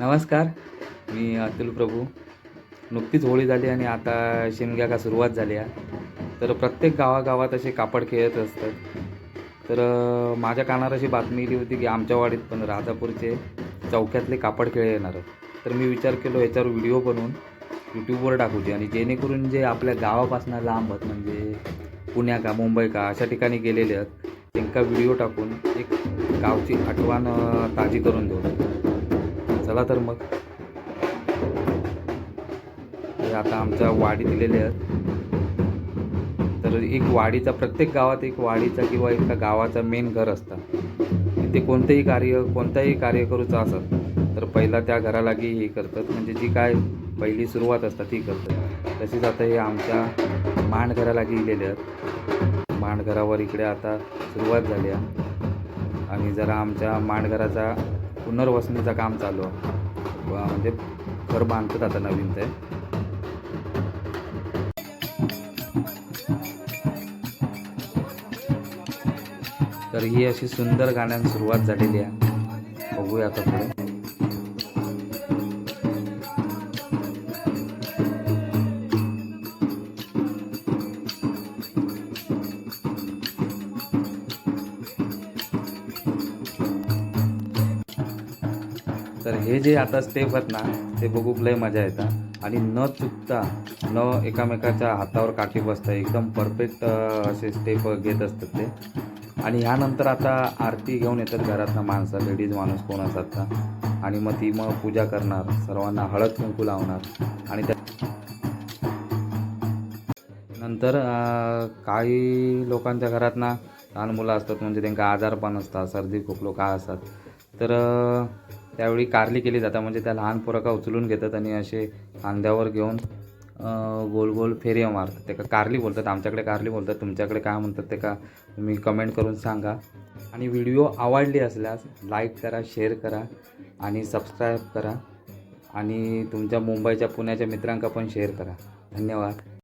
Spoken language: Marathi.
नमस्कार मी अतुल प्रभू. नुकतीच होळी झाली आणि आता शिमग्या का सुरुवात झाली आहे. तर प्रत्येक गावागावात असे कापड खेळत असतात. तर माझ्या कानावर अशी बातमी इली होती की आमच्या वाडीत पण राजापूरचे चौक्यातले कापड खेळ येणार तर मी विचार केलो याच्यावर व्हिडिओ बनवून यूट्यूबवर टाकूचे आणि जेणेकरून जे आपल्या गावापासून लांब आहेत म्हणजे पुण्या का मुंबई का अशा ठिकाणी गेलेले आहेत त्यांका व्हिडिओ टाकून एक गावची आठवण ताजी करून देऊ. चला तर मग. हे आता आमच्या वाडी दिलेले आहेत. तर एक वाडीचा प्रत्येक गावात एक वाडीचा किंवा एका गावाचा मेन घर असतं. तिथे कोणतेही कार्य कोणताही कार्य करूचं असत तर पहिला त्या घरालागी हे करतात. म्हणजे जी काय पहिली सुरुवात असतात ती करतात. तसेच आता हे आमच्या मांडघरालागी गेलेले आहेत. मांडघरावर इकडे आता सुरुवात झाली आहे. आणि जरा आमच्या मांडघराचा पुनर्वसनीचं काम चालू. आहे व म्हणजे घर बांधतात आता नवीन ते. तर ही अशी सुंदर गाण्यानं सुरुवात झालेली आहे. बघूया आता पुढे. तर हे जे आता स्टेप आहेत ना ते बघूक लय मजा येतात आणि न चुकता न एकामेकाच्या हातावर काठी बसता एकदम परफेक्ट असे स्टेप घेत असतात ते. आणि ह्यानंतर आता आरती घेऊन येतात घरातनं माणसं लेडीज माणूस कोण असतात का? आणि मग ती मग पूजा करणार सर्वांना हळद कुंकू लावणार. आणि त्या नंतर काही लोकांच्या घरात ना लहान मुलं असतात म्हणजे त्यांना आजारपण असतात सर्दी खोकलो काय असतात. तर त्यावेळी कारली केली जातात म्हणजे त्या लहान पोरका उचलून घेतात आणि असे खांद्यावर घेऊन गोल गोल फेऱ्या मारतात. ते का कारली बोलतात आमच्याकडे कारली बोलतात तुमच्याकडे काय म्हणतात ते का तुम्ही कमेंट करून सांगा. आणि व्हिडिओ आवडली असल्यास लाईक करा शेअर करा आणि सबस्क्राईब करा आणि तुमच्या मुंबईच्या पुण्याच्या मित्रांका पण शेअर करा. धन्यवाद.